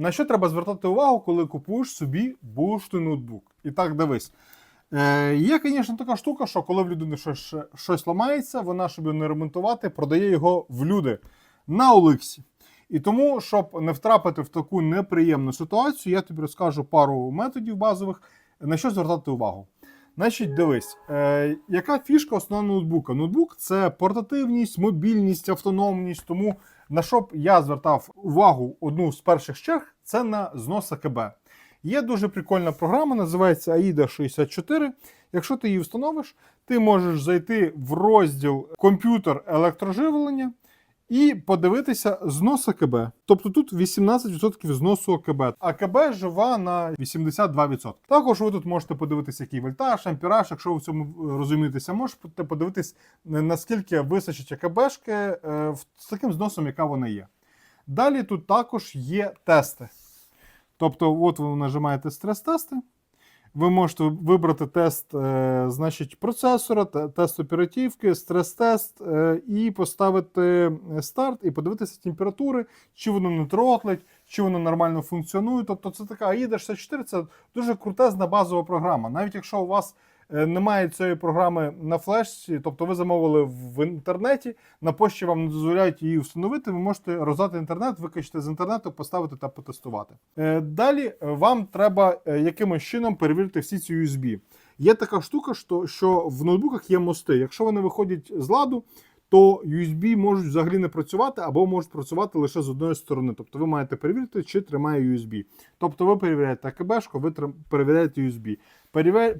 на що треба звертати увагу, коли купуєш собі бушний ноутбук? І так, дивись. Е, є, звісно, така штука, що коли в людини щось, щось ламається, вона, щоб його не ремонтувати, продає його в люди на Оликсі. І тому, щоб не втрапити в таку неприємну ситуацію, я тобі розкажу пару методів базових, на що звертати увагу. Значить, дивись, е, яка фішка основного ноутбука? Ноутбук це портативність, мобільність, автономність. Тому на що б я звертав увагу одну з перших черг, це на знос АКБ. Є дуже прикольна програма, називається AIDA 64. Якщо ти її встановиш, ти можеш зайти в розділ комп'ютер електроживлення і подивитися знос АКБ. Тобто тут 18% зносу АКБ. АКБ жива на 82%. Також ви тут можете подивитися, який вольтаж, ампіраж. Якщо ви в цьому розумієтеся, можете подивитись, наскільки височить АКБшки е, з таким зносом, яка вона є. Далі тут також є тести. Тобто, от ви нажимаєте стрес-тести. Ви можете вибрати тест е, значить, процесора, те- тест оперативки, стрес-тест е, і поставити старт, і подивитися температури, чи воно не тротлить, чи воно нормально функціонує. Тобто це така AIDA 64 це дуже крутезна базова програма. Навіть якщо у вас немає цієї програми на флешці, тобто ви замовили в інтернеті, на пошті вам не дозволяють її встановити, ви можете роздати інтернет, викачати з інтернету, поставити та потестувати. Е, Далі е, вам треба е, якимось чином перевірити всі ці USB. Є така штука, що в ноутбуках є мости. Якщо вони виходять з ладу, то USB можуть взагалі не працювати або можуть працювати лише з одної сторони. Тобто ви маєте перевірити, чи тримає USB. Тобто ви перевіряєте АКБшку, ви перевіряєте USB.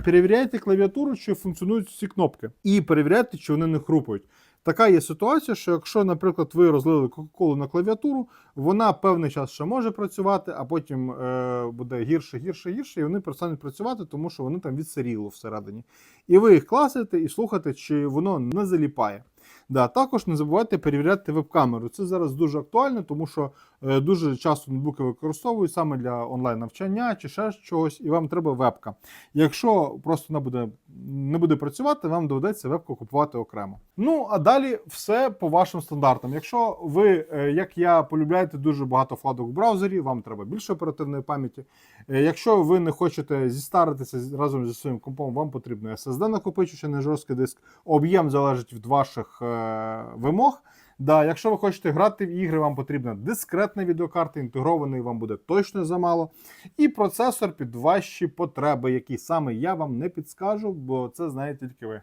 Перевіряєте клавіатуру, чи функціонують всі кнопки, і перевіряєте, чи вони не хрупають. Така є ситуація, що якщо, наприклад, ви розлили Кока-Колу на клавіатуру, вона певний час ще може працювати, а потім е, буде гірше, гірше, гірше, і вони перестануть працювати, тому що вони там відсиріло всередині. І ви їх класите і слухаєте, чи воно не заліпає. Да, також не забувайте перевіряти веб-камеру. Це зараз дуже актуально, тому що е, дуже часто ноутбуки використовують саме для онлайн-навчання чи ще чогось, і вам треба вебка. Якщо просто вона буде, не буде працювати, вам доведеться вебку купувати окремо. Ну а далі все по вашим стандартам. Якщо ви, е, як я, полюбляєте дуже багато вкладок в браузері, вам треба більше оперативної пам'яті. Е, Якщо ви не хочете зістаритися разом зі своїм компом, вам потрібно SSD накопичувач, а не жорсткий диск. Об'єм залежить від ваших е, вимог. Да, якщо ви хочете грати в ігри, вам потрібна дискретна відеокарта, інтегрований вам буде точно замало. І процесор під ваші потреби, які саме я вам не підскажу, бо це знаєте тільки ви.